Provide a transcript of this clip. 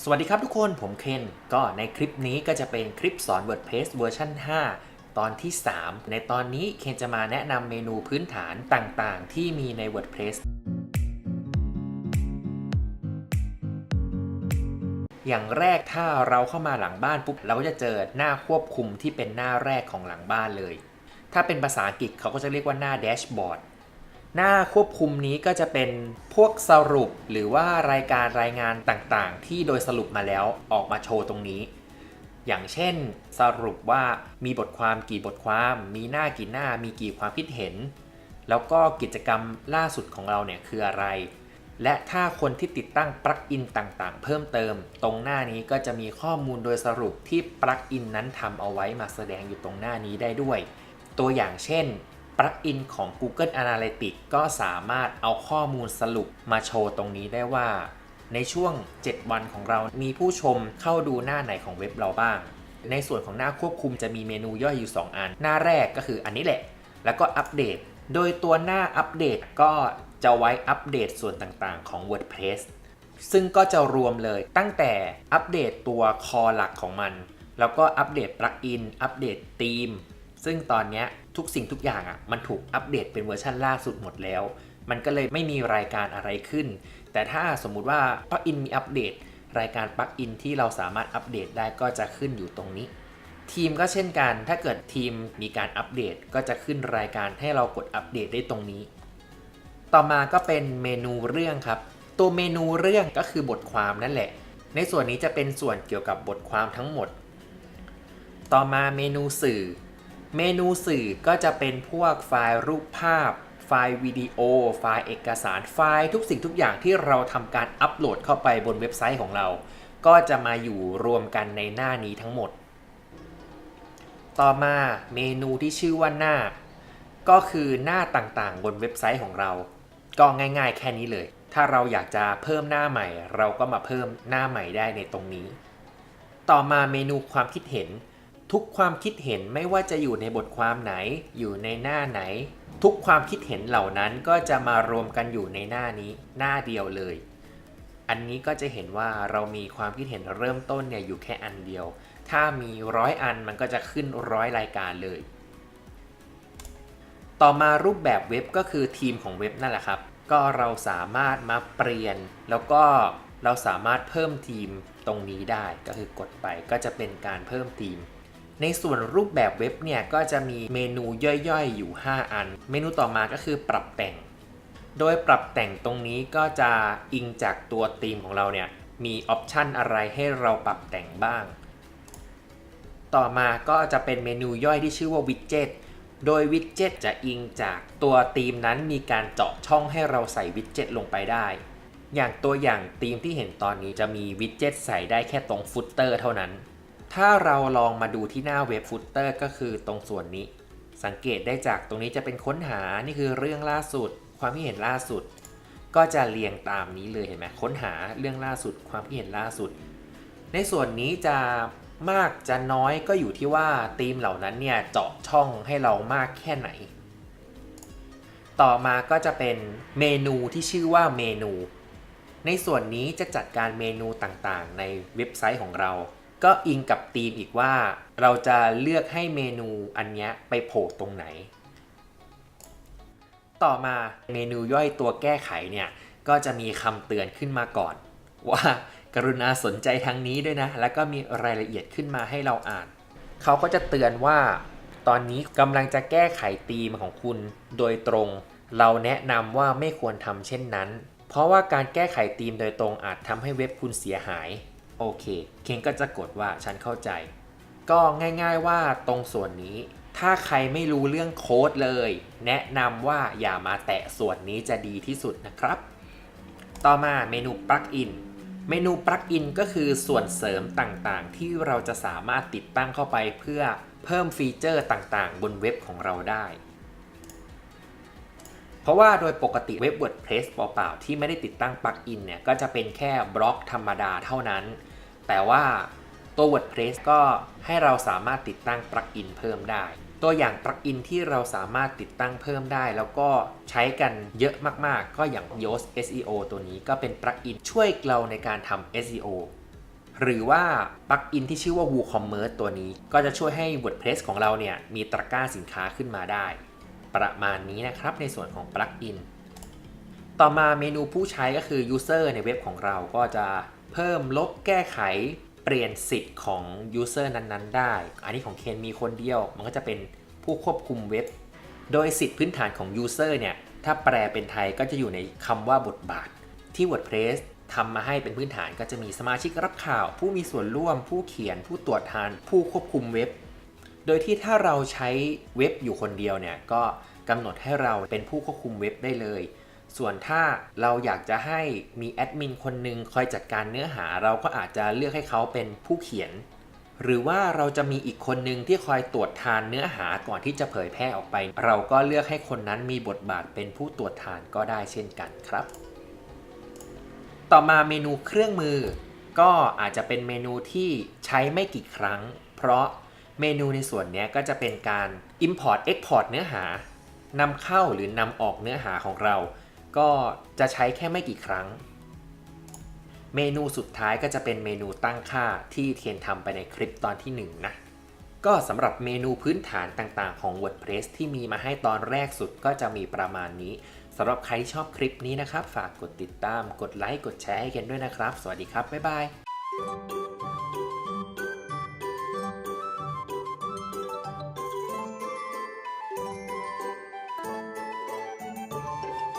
สวัสดีครับทุกคนผมเคนก็ในคลิปนี้ก็จะเป็นคลิปสอน WordPress เวอร์ชัน5 ตอนที่ 3 ในตอนนี้เคนจะมาแนะนำเมนูพื้นฐานต่างๆ ที่มีใน WordPress อย่างแรกถ้าเราเข้ามาหลังบ้านปุ๊บเราก็จะเจอหน้าควบคุมที่เป็นหน้าแรกของหลังบ้านเลย ถ้าเป็นภาษาอังกฤษเขาก็จะเรียกว่าหน้าแดชบอร์ด หน้าควบคุมนี้ก็จะเป็นพวกสรุปหรือว่ารายการรายงานต่างๆ ที่โดยสรุปมาแล้วออกมาโชว์ตรงนี้ อย่างเช่นสรุปว่ามีบทความกี่บทความ มีหน้ากี่หน้ามีกี่ความคิดเห็น แล้วก็กิจกรรมล่าสุดของเราเนี่ยคืออะไร และถ้าคนที่ติดตั้งปลั๊กอินต่างๆ เพิ่มเติม ตรงหน้านี้ก็จะมีข้อมูลโดยสรุปที่ปลั๊กอินนั้นทำเอาไว้มาแสดงอยู่ตรงหน้านี้ได้ด้วย ตัวอย่างเช่น ปลั๊กอินของ Google Analytics ก็สามารถเอาข้อมูลสรุปมาโชว์ตรงนี้ได้ว่า ในช่วง 7 วันของเรามีผู้ชมเข้าดูหน้าไหนของเว็บเราบ้าง ในส่วนของหน้าควบคุมจะมีเมนูย่อยอยู่ 2 อัน หน้าแรกก็คืออันนี้แหละ แล้วก็อัปเดต โดยตัวหน้าอัปเดตก็จะไว้อัปเดตส่วนต่างๆ ของ WordPress ซึ่งก็จะรวมเลยตั้งแต่อัปเดตตัวคอหลักของมัน แล้วก็อัปเดตปลั๊กอิน อัปเดตธีม ซึ่งตอนเนี้ย ทุกสิ่งทุกอย่างอะมันถูกอัปเดตเป็นเวอร์ชันล่าสุดหมดแล้ว มันก็เลยไม่มีรายการอะไรขึ้น แต่ถ้าสมมุติว่าปลั๊กอินมีอัปเดต รายการปลั๊กอินที่เราสามารถอัปเดตได้ก็จะขึ้นอยู่ตรงนี้ ทีมก็เช่นกัน ถ้าเกิดทีมมีการอัปเดตก็จะขึ้นรายการให้เรากดอัปเดตได้ตรงนี้ ต่อมาก็เป็นเมนูเรื่องครับ ตัวเมนูเรื่องก็คือบทความนั่นแหละ ในส่วนนี้จะเป็นส่วนเกี่ยวกับบทความทั้งหมด ต่อมาเมนูสื่อ เมนูสื่อก็จะเป็นพวกไฟล์รูปภาพ ไฟล์วิดีโอ ไฟล์เอกสาร ไฟล์ทุกสิ่งทุกอย่างที่เราทำการอัปโหลดเข้าไปบนเว็บไซต์ของเรา ก็จะมาอยู่รวมกันในหน้านี้ทั้งหมด ต่อมาเมนูที่ชื่อว่าหน้า ก็คือหน้าต่างๆ บนเว็บไซต์ของเรา ก็ง่าย ๆ แค่นี้เลย ถ้าเราอยากจะเพิ่มหน้าใหม่ เราก็มาเพิ่มหน้าใหม่ได้ในตรงนี้ ต่อมาเมนูความคิดเห็น ทุกความคิดเห็นไม่ว่าจะอยู่ในบทความไหน อยู่ในหน้าไหน ทุกความคิดเห็นเหล่านั้นก็จะมารวมกันอยู่ในหน้านี้ หน้าเดียวเลย อันนี้ก็จะเห็นว่าเรามีความคิดเห็นเริ่มต้นเนี่ยอยู่แค่อันเดียว ถ้ามีร้อยอันมันก็จะขึ้นร้อยรายการเลย ต่อมารูปแบบเว็บก็คือทีมของเว็บนั่นแหละครับ ก็เราสามารถมาเปลี่ยน แล้วก็เราสามารถเพิ่มทีมตรงนี้ได้ก็คือกดไปก็จะเป็นการเพิ่มทีม ในส่วนรูปแบบเว็บเนี่ยก็จะมีเมนูย่อยๆอยู่ 5 อัน เมนูต่อมาก็คือปรับแต่ง โดยปรับแต่งตรงนี้ก็จะอิงจากตัวธีมของเราเนี่ยมีออปชันอะไรให้เราปรับแต่งบ้าง ต่อมาก็จะเป็นเมนูย่อยที่ชื่อว่าวิดเจ็ตโดยวิดเจ็ตจะอิงจากตัวธีมนั้นมีการเจาะช่องให้เราใส่วิดเจ็ตลงไปได้ อย่างตัวอย่างธีมที่เห็นตอนนี้จะมีวิดเจ็ตใส่ได้แค่ตรงฟุตเตอร์เท่านั้น ถ้าเราลองมาดูที่หน้าเว็บฟุตเตอร์ก็คือตรงส่วนนี้ สังเกตได้จากตรงนี้จะเป็นค้นหานี่คือเรื่องล่าสุด ความคิดเห็นล่าสุด ก็จะเรียงตามนี้เลยเห็นไหมค้นหาเรื่องล่าสุด ความคิดเห็นล่าสุด ในส่วนนี้จะมากจะน้อยก็อยู่ที่ว่าธีมเหล่านั้นเนี่ยเจาะช่องให้เรามากแค่ไหน ต่อมาก็จะเป็นเมนูที่ชื่อว่าเมนู ในส่วนนี้จะจัดการเมนูต่างๆ ในเว็บไซต์ของเรา ก็อิงกับธีมอีกว่า เราจะเลือกให้เมนูอันเนี้ยไปโผล่ตรงไหน ต่อมาเมนูย่อยตัวแก้ไขเนี่ย ก็จะมีคำเตือนขึ้นมาก่อน ว่ากรุณาสนใจทางนี้ด้วยนะ แล้วก็มีรายละเอียดขึ้นมาให้เราอ่าน เขาก็จะเตือนว่า ตอนนี้กำลังจะแก้ไขธีมของคุณโดยตรง เราแนะนำว่าไม่ควรทำเช่นนั้น เพราะว่าการแก้ไขธีมโดยตรงอาจทำให้เว็บคุณเสียหาย โอเค เคนก็จะกดว่าฉันเข้าใจ ก็ง่ายๆว่าตรงส่วนนี้ ถ้าใครไม่รู้เรื่องโค้ดเลย แนะนำว่าอย่ามาแตะส่วนนี้จะดีที่สุดนะครับ ต่อมาเมนูปลั๊กอินเมนูปลั๊กอินก็คือส่วนเสริมต่างๆ ที่เราจะสามารถติดตั้งเข้าไปเพื่อเพิ่มฟีเจอร์ต่างๆ บนเว็บของเราได้ เพราะว่าโดยปกติเว็บ WordPress เปล่าๆ ที่ไม่ได้ติดตั้งปลั๊กอินเนี่ย ก็จะเป็นแค่บล็อกธรรมดาเท่านั้น แต่ว่าตัว WordPress ก็ให้เราสามารถติดตั้งปลั๊กอินเพิ่มได้ ตัวอย่างปลั๊กอินที่เราสามารถติดตั้งเพิ่มได้ แล้วก็ใช้กันเยอะมากๆ ก็อย่าง Yoast SEO ตัวนี้ก็เป็นปลั๊กอินช่วยเราในการทำ SEO หรือว่าปลั๊กอินที่ชื่อว่า WooCommerce ตัวนี้ ก็จะช่วยให้ WordPress ของเราเนี่ยมีตะกร้าสินค้าขึ้นมาได้ ประมาณนี้นะครับในส่วนของปลั๊กอิน ต่อมาเมนูผู้ใช้ก็คือ User ในเว็บของเราก็จะเพิ่มลบแก้ไขเปลี่ยนสิทธิ์ของ User นั้นๆ ได้ อันนี้ของเคนมีคนเดียว มันก็จะเป็นผู้ควบคุมเว็บ โดยสิทธิ์พื้นฐานของ User เนี่ย ถ้าแปลเป็นไทยก็จะอยู่ในคำว่าบทบาท ที่ WordPress ทำมาให้เป็นพื้นฐานก็จะมีสมาชิกรับข่าว ผู้มีส่วนร่วม ผู้เขียน ผู้ตรวจทาน ผู้ควบคุมเว็บ โดยที่ถ้าเราใช้เว็บอยู่คนเดียวเนี่ย ก็กำหนดให้เราเป็นผู้ควบคุมเว็บได้เลย ส่วนถ้าเราอยากจะให้มีแอดมินคนหนึ่งคอยจัดการเนื้อหา เราก็อาจจะเลือกให้เขาเป็นผู้เขียน หรือว่าเราจะมีอีกคนหนึ่งที่คอยตรวจทานเนื้อหาก่อนที่จะเผยแพร่ออกไป เราก็เลือกให้คนนั้นมีบทบาทเป็นผู้ตรวจทานก็ได้เช่นกันครับ ต่อมาเมนูเครื่องมือ ก็อาจจะเป็นเมนูที่ใช้ไม่กี่ครั้ง เพราะเมนูในส่วนนี้ก็จะเป็นการ Import Export เนื้อหานำเข้าหรือนำออกเนื้อหาของเรา ก็จะใช้แค่ไม่กี่ครั้ง เมนูสุดท้ายก็จะเป็นเมนูตั้งค่าที่เทียนทำไปในคลิปตอนที่ 1 นะ ก็สำหรับเมนูพื้นฐานต่างๆ ของ WordPress ที่มีมาให้ตอนแรกสุดก็จะมีประมาณนี้สำหรับใครที่ชอบคลิปนี้นะครับ ฝากกดติดตาม กดไลค์ กดแชร์ให้กันด้วยนะครับ สวัสดีครับ บ๊ายบาย